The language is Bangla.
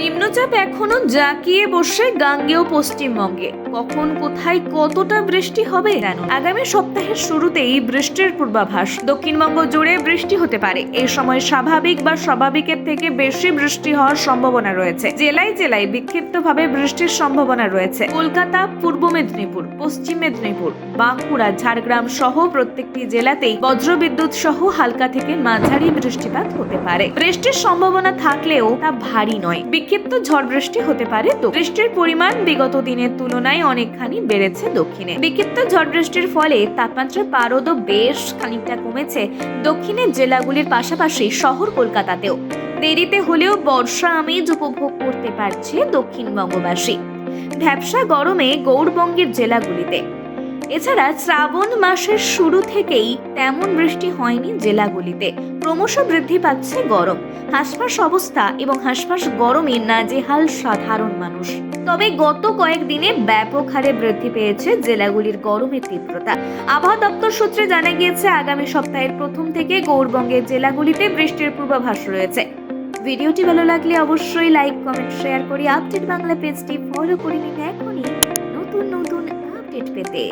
নিম্নচাপ এখনও জাঁকিয়ে বসে গাঙ্গেয় পশ্চিমবঙ্গে। কখন, কোথায় কতটা বৃষ্টি হবে জানো? আগামী সপ্তাহের শুরুতেই বৃষ্টির পূর্বাভাস। দক্ষিণবঙ্গ জুড়ে বৃষ্টি হতে পারে। এই সময় স্বাভাবিক বা স্বাভাবিকের থেকে বেশি বৃষ্টি হওয়ার সম্ভাবনা রয়েছে। জেলায় জেলায় বিক্ষিপ্তভাবে বৃষ্টির সম্ভাবনা রয়েছে। কলকাতা, পূর্ব মেদিনীপুর, পশ্চিম মেদিনীপুর, বাঁকুড়া, ঝাড়গ্রাম সহ প্রত্যেকটি জেলাতেই বজ্রবিদ্যুৎ সহ হালকা থেকে মাঝারি বৃষ্টিপাত হতে পারে। বৃষ্টির সম্ভাবনা থাকলেও তা ভারী নয়। বিক্ষিপ্ত ঝড় বৃষ্টি হতে পারে তো। বৃষ্টির পরিমাণ বিগত দিনের তুলনায় অনেকখানি বেড়েছে দক্ষিণে। বিক্ষিপ্ত ঝড় বৃষ্টির ফলে তাপমাত্রার পারদও বেশ খানিকটা কমেছে দক্ষিণের জেলাগুলির পাশাপাশি শহর কলকাতাতেও। দেরিতে হলেও বর্ষা আমেজ উপভোগ করতে পারছে দক্ষিণবঙ্গবাসী ভ্যাবসা গরমে গৌড়বঙ্গের জেলাগুলিতে। এছাড়া শ্রাবণ মাসের শুরু থেকেই তেমন বৃষ্টি হয়নি জেলাগুলিতে। ক্রমশ বৃদ্ধি পাচ্ছে গরম। হাসফাস অবস্থা এবং হাসফাস গরমে নাজেহাল সাধারণ মানুষ। তবে গত কয়েকদিনে ব্যাপক হারে বৃদ্ধি পেয়েছে জেলাগুলির গরমের তীব্রতা। আবহাওয়া দপ্তর সূত্রে জানা গিয়েছে, আগামী সপ্তাহের প্রথম থেকে গৌরবঙ্গের জেলাগুলিতে বৃষ্টির পূর্বাভাস রয়েছে। ভিডিওটি ভালো লাগলে অবশ্যই লাইক, কমেন্ট, শেয়ার করে আপডেট বাংলা পেজটি ফলো করে নিন। এখনই নতুন নতুন আপডেট পেতে।